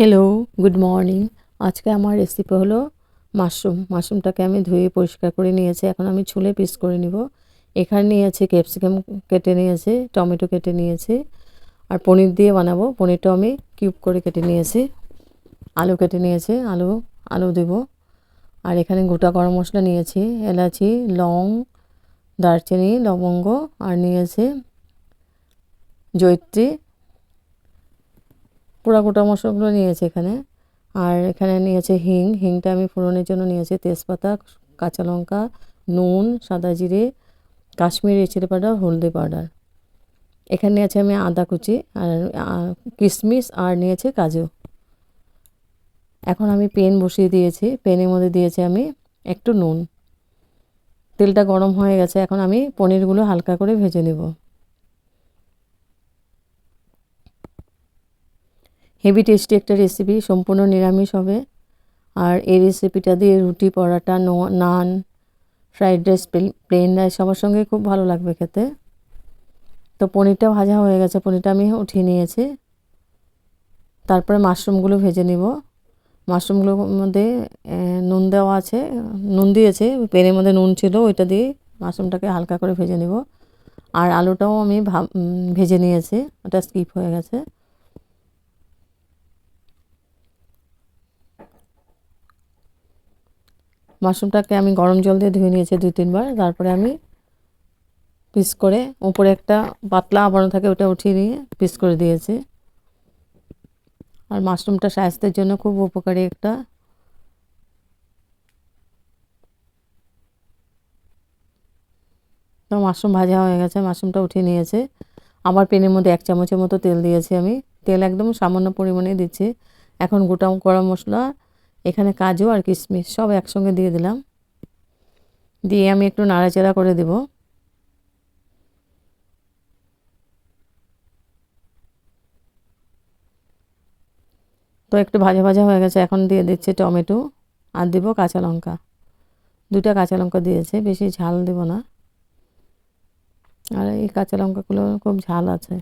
Hello good morning আজকে আমার recipe হলো মাশরুম। মাশরুমটাকে আমি ধুয়ে পরিষ্কার করে নিয়েছি। এখন আমি ছুলে পিস করে নিব। এখানে নিয়েছি ক্যাপসিকাম কেটে নিয়েছি, টমেটো কেটে নিয়েছি আর পনির দিয়ে বানাবো। পনিরটাও আমি কিউব করে কেটে নিয়েছি। আলু কেটে নিয়েছি, আলু আলু দেব। আর এখানে গোটা গরম মশলা নিয়েছি, এলাচি, লং, দারচিনি, লবঙ্গ আর নিয়েছি জৈত্রী পোড়া গোটা মশলাগুলো নিয়েছি এখানে। আর এখানে নিয়েছে হিং। হিংটা আমি ফোড়নের জন্য নিয়েছি তেজপাতা, কাঁচা লঙ্কা, নুন, সাদা জিরে, কাশ্মীরি চিলি পাউডার, হলদি পাউডার। এখানে নিয়েছি আমি আদা কুচি আর কিশমিশ আর নিয়েছে কাজু। এখন আমি পেন বসিয়ে দিয়েছি। পেনের মধ্যে দিয়েছি আমি একটু নুন। তেলটা গরম হয়ে গেছে। এখন আমি পনিরগুলো হালকা করে ভেজে নেব। হেভি টেস্টি একটা রেসিপি সম্পূর্ণ নিরামিষ হবে। আর এই রেসিপিটা দিয়ে রুটি, paratha naan fried rice plain rice সবার সঙ্গে খুব ভালো লাগবে খেতে। তো পনিরটা ভাজা হয়ে গেছে, পনিরটা আমি উঠিয়ে নিয়েছি। তারপরে মাশরুমগুলো ভেজে নিব। মাশরুমগুলোর মধ্যে নুন দেওয়া আছে। নুন দিয়েছে পেনের মধ্যে নুন ছিল, ওইটা দিয়ে মাশরুমটাকে হালকা করে ভেজে নিব। আর আলুটাও আমি ভেজে নিয়েছি, ওটা স্কিপ হয়ে গেছে। মাশরুমটাকে আমি গরম জল দিয়ে ধুয়ে নিয়েছি দুই, তিনবার। তারপরে আমি পিস করে উপরে একটা পাতলা আবরণ থাকে ওটা উঠিয়ে নিয়ে পিস করে দিয়েছি। আর মাশরুমটা স্বাস্থ্যের জন্য খুব উপকারী একটা তো মাশরুম ভাজা হয়ে গেছে, মাশরুমটা উঠিয়ে নিয়েছে। আবার পেনের মধ্যে এক চামচের মতো তেল দিয়েছি আমি। তেল একদম সামান্য পরিমাণে দিচ্ছি। এখন গোটা গরম মশলা এখানে কাজু আর কিশমিশ সব একসঙ্গে দিয়ে দিলাম। দিয়ে আমি একটু নাড়াচাড়া করে দেব। তো একটু ভাজা ভাজা হয়ে গেছে, এখন দিয়ে দিচ্ছে টমেটো আর দেব কাঁচা লঙ্কা। দুটা কাঁচা লঙ্কা দিয়েছে, বেশি ঝাল দেব না। আর এই কাঁচা লঙ্কাগুলো খুব ঝাল আছে।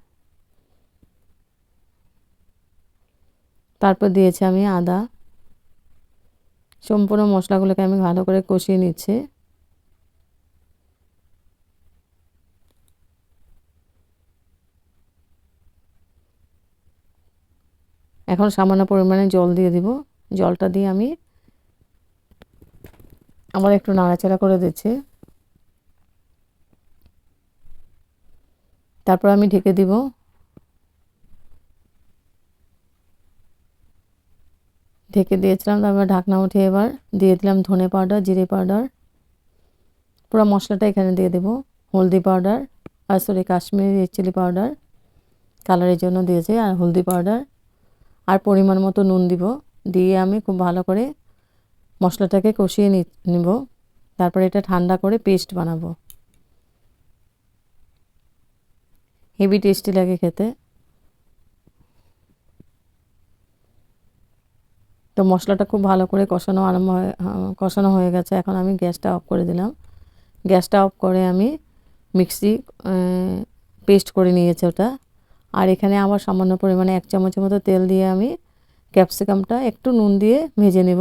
তারপর দিয়েছি আমি আদা। সম্পূর্ণ মশলাগুলোকে আমি ভালো করে কষিয়ে নিচ্ছি। এখন সামান্য পরিমাণে জল দিয়ে দিব। জলটা দিয়ে আমি আবার একটু নাড়াচাড়া করে দিচ্ছি। তারপর আমি ঢেকে দিব। ঢেকে দিয়েছিলাম, তারপর ঢাকনা উঠে এবার দিয়ে দিলাম ধনে পাউডার, জিরে পাউডার। পুরো মশলাটা এখানে দিয়ে দেব, হলদি পাউডার আর সরি কাশ্মীরি চিলি পাউডার। কালারের জন্য দিয়েছি আর হলদি পাউডার। আর পরিমাণ মতো নুন দিব, দিয়ে আমি খুব ভালো করে মশলাটাকে কষিয়ে নিব। তারপরে এটা ঠান্ডা করে পেস্ট বানাবো। হেভি টেস্টি লাগে খেতে। তো মশলাটা খুব ভালো করে কষানো আরম্ভ হয়ে কষানো হয়ে গেছে। এখন আমি গ্যাসটা অফ করে দিলাম। গ্যাসটা অফ করে আমি মিক্সি পেস্ট করে নিয়েছি ওটা। আর এখানে আমার সামান্য পরিমাণে এক চামচের মতো তেল দিয়ে আমি ক্যাপসিকামটা একটু নুন দিয়ে ভেজে নেব।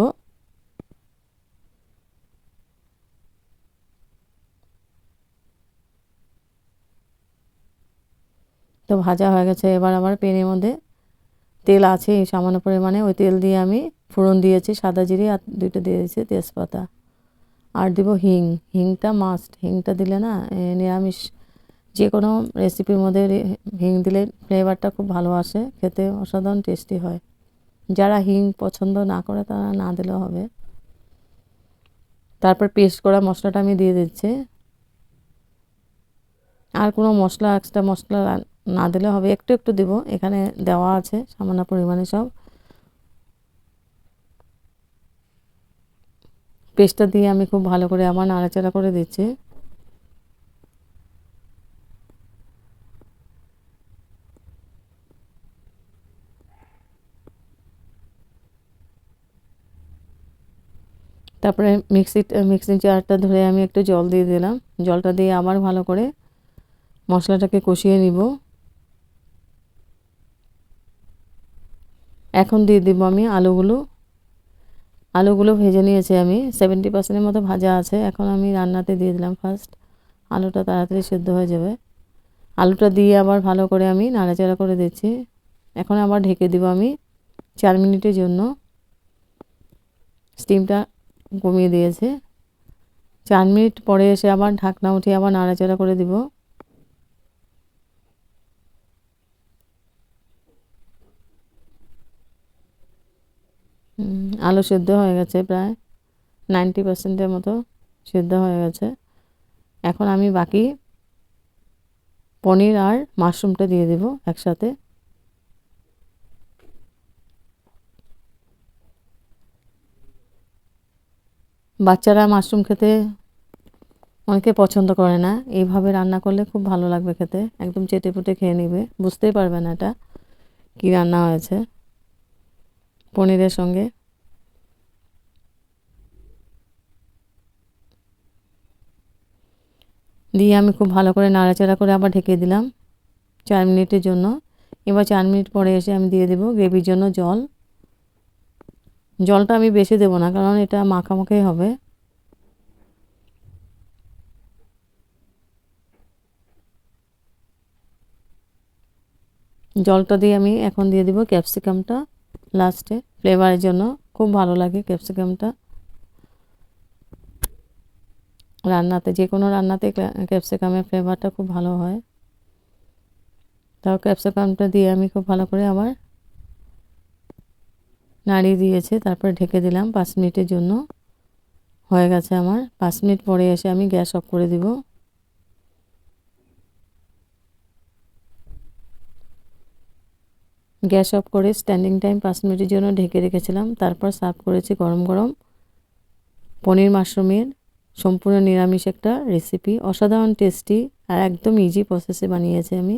তো ভাজা হয়ে গেছে। এবার আমার পেনের মধ্যে তেল আছে সামান্য পরিমাণে। ওই তেল দিয়ে আমি ফোড়ন দিয়েছি, সাদা জিরে আর দুইটা দিয়েছি তেজপাতা। আর দেবো হিং। হিংটা মাস্ট হিংটা দিলে না নিরামিষ। যে কোনো রেসিপির মধ্যে হিং দিলে ফ্লেভারটা খুব ভালো আসে, খেতে অসাধারণ টেস্টি হয়। যারা হিং পছন্দ না করে, তারা না দিলেও হবে। তারপর পেস্ট করা মশলাটা আমি দিয়ে দিচ্ছি। আর কোনো মশলা এক্সট্রা মশলা না দিলে হবে, একটু একটু দিব। এখানে দেওয়া আছে, সামান্য পরিমাণে সব। পেস্টটা দিয়ে আমি খুব ভালো করে আবার নাড়াচাড়া করে দিচ্ছি। তারপরে মিক্সি মিক্সির জারটা ধরে আমি একটু জল দিয়ে দিলাম। জলটা দিয়ে আবার ভালো করে মশলাটাকে কষিয়ে নিব। এখন দিয়ে দিব আমি আলুগুলো। আলুগুলো ভেজে নিয়েছি আমি। সেভেন্টি পার্সেন্টের মতো ভাজা আছে। এখন আমি রান্নাতে দিয়ে দিলাম ফার্স্ট আলুটা তাড়াতাড়ি সেদ্ধ হয়ে যাবে। আলুটা দিয়ে আবার ভালো করে আমি নাড়াচাড়া করে দিচ্ছি। এখন আবার ঢেকে দিব আমি চার মিনিটের জন্য। স্টিমটা কমিয়ে দিয়েছে। চার মিনিট পরে এসে আবার ঢাকনা উঠিয়ে আবার নাড়াচাড়া করে দিব। আলু সেদ্ধ হয়ে গেছে প্রায় নাইনটি পার্সেন্টের মতো সেদ্ধ হয়ে গেছে। এখন আমি বাকি পনির আর মাশরুমটা দিয়ে দেব একসাথে। বাচ্চারা মাশরুম খেতে অনেকে পছন্দ করে না। এইভাবে রান্না করলে খুব ভালো লাগবে খেতে। একদম চেটে পুটে খেয়ে নেবে। বুঝতেই পারবে না এটা কী রান্না হয়েছে। পনিরের সঙ্গে। দিয়ে আমি খুব ভালো করে নাড়াচাড়া করে আবার ঢেকে দিলাম চার মিনিটের জন্য। এবার চার মিনিট পরে এসে আমি দিয়ে দেবো গ্রেভির জন্য জল। জলটা আমি বেশি দেবো না, কারণ এটা মাখামাখাই হবে। জলটা দিয়ে আমি এখন দিয়ে দিব ক্যাপসিকামটা। লাস্টে ফ্লেভারের জন্য খুব ভালো লাগে ক্যাপসিকামটা রান্নাতে, যে কোনো রান্নাতে ক্যাপসিকামের ফ্লেভারটা খুব ভালো হয়। তাও ক্যাপসিকামটা দিয়ে আমি খুব ভালো করে আবার নাড়িয়ে দিয়েছে, তারপরে ঢেকে দিলাম পাঁচ মিনিটের জন্য। হয়ে গেছে আমার। পাঁচ মিনিট পরে এসে আমি গ্যাস অফ করে দিব। গ্যাস অফ করে স্ট্যান্ডিং টাইম পাঁচ মিনিটের জন্য ঢেকে রেখেছিলাম। তারপর সার্ভ করেছি গরম গরম পনির মাশরুমের সম্পূর্ণ নিরামিষ একটা রেসিপি অসাধারণ টেস্টি আর একদম ইজি প্রসেসে বানিয়েছি আমি।